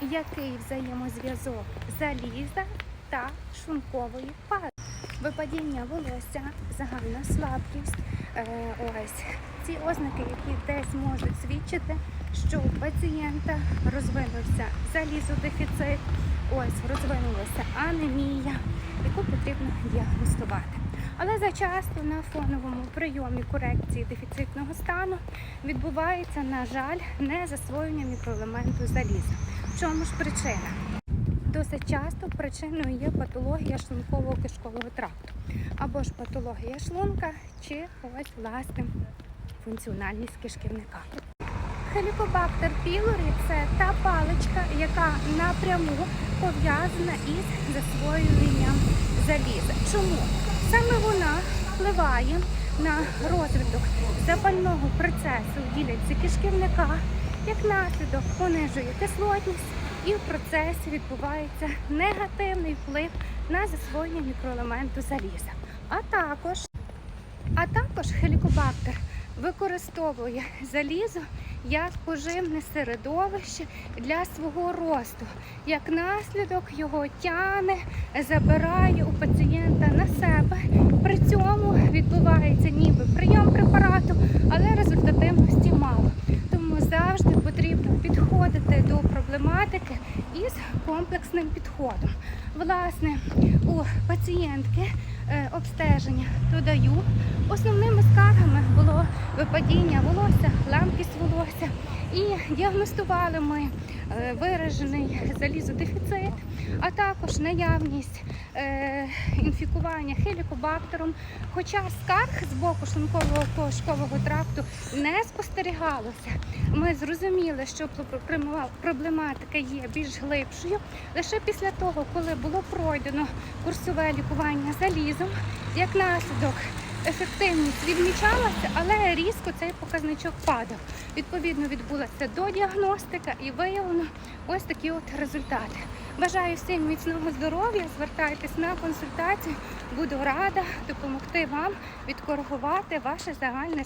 який взаємозв'язок заліза та шлункової пари. Випадіння волосся, загальна слабкість. Е, ось ці ознаки, які десь можуть свідчити, що у пацієнта розвинувся залізодефіцит, ось розвинулася анемія, яку потрібно діагностувати. Але зачасто на фоновому прийомі корекції дефіцитного стану відбувається, на жаль, незасвоєння мікроелементу заліза. Чому ж причина? Досить часто причиною є патологія шлункового кишкового тракту або ж патологія шлунка, чи ось власне функціональність кишківника. Хелікобактер пілорі це та паличка, яка напряму пов'язана із засвоєнням заліза. Чому? Саме вона впливає на розвиток запального процесу в ділянці кишківника, як наслідок понижує кислотність і в процесі відбувається негативний вплив на засвоєння мікроелементу заліза. А також, а також хелікобактер використовує залізо як поживне середовище для свого росту. Як наслідок його тяне, забирає у пацієнта на себе. При цьому відбувається ніби прийом препарату, проблематики із комплексним підходом. Власне, у пацієнтки е, обстеження додаю. Основними скаргами було випадіння волосся, ламкість волосся. І діагностували ми виражений залізодефіцит, а також наявність е, інфікування хелікобактером. Хоча скарг з боку шлункового кишкового тракту не спостерігалося. Ми зрозуміли, що проблема- проблематика є більш глибшою лише після того, коли було пройдено курсове лікування залізом, як наслідок ефективність відмічалася, але різко цей показничок падав. Відповідно, відбулася додіагностика і виявлено ось такі от результати. Бажаю всім міцного здоров'я, звертайтесь на консультацію. Буду рада допомогти вам відкоригувати ваше загальне